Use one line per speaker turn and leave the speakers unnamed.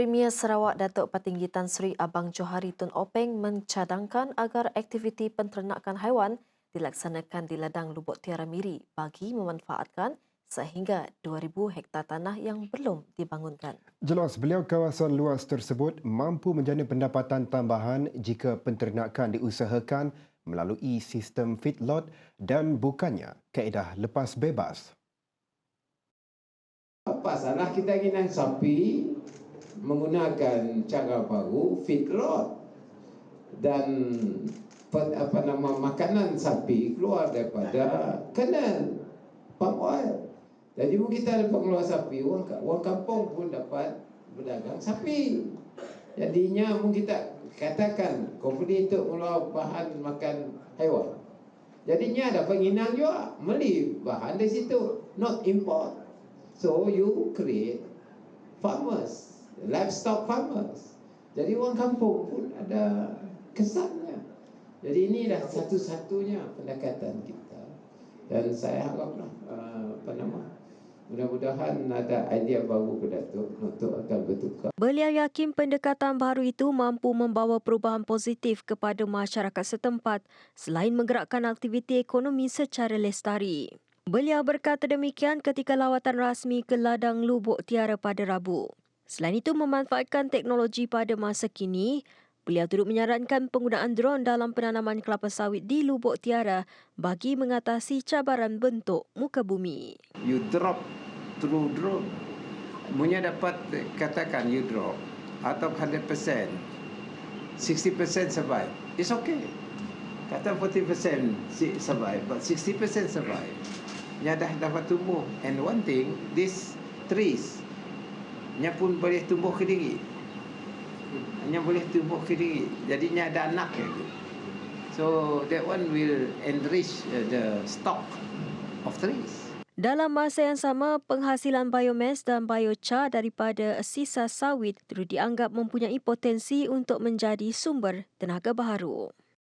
Premier Sarawak Datuk Patinggi Tan Sri Abang Johari Tun Openg mencadangkan agar aktiviti penternakan haiwan dilaksanakan di ladang Lubuk Tiara Miri bagi memanfaatkan sehingga 2000 hektar tanah yang belum dibangunkan.
Jelas beliau kawasan luas tersebut mampu menjana pendapatan tambahan jika penternakan diusahakan melalui sistem feedlot dan bukannya kaedah lepas bebas.
Apa salah kita ingin sapi menggunakan cara baru feedlot dan apa nama makanan sapi keluar daripada kennel palm oil. Jadi kita dapat keluar sapi, orang, orang kampung pun dapat berdagang sapi. Jadinya pun kita katakan company itu keluar bahan makan haiwan. Jadinya ada penginang juga beli bahan dari situ, not import. So you create farmers, livestock farmers. Jadi orang kampung pun ada kesannya. Jadi inilah satu-satunya pendekatan kita. Dan saya haraplah uh, apa nama mudah-mudahan ada idea baru ke Datuk untuk akan bertukar.
Beliau yakin pendekatan baru itu mampu membawa perubahan positif kepada masyarakat setempat selain menggerakkan aktiviti ekonomi secara lestari. Beliau berkata demikian ketika lawatan rasmi ke ladang Lubuk Tiara pada Rabu. Selain itu memanfaatkan teknologi pada masa kini, beliau turut menyarankan penggunaan drone dalam penanaman kelapa sawit di Lubuk Tiara bagi mengatasi cabaran bentuk muka bumi.
You drop through drone. Punya dapat katakan you drop of 100%. 60% survive. It's okay. Kata 40% si- survive, but 60% survive. Nya dah dapat tumbuh. And one thing, these trees, nya pun boleh tumbuh ke diri. Nya boleh tumbuh ke diri. Jadi nya ada anak. So that one will enrich uh, the stock of trees.
Dalam masa yang sama, penghasilan biomas dan biochar daripada sisa sawit turut dianggap mempunyai potensi untuk menjadi sumber tenaga baharu.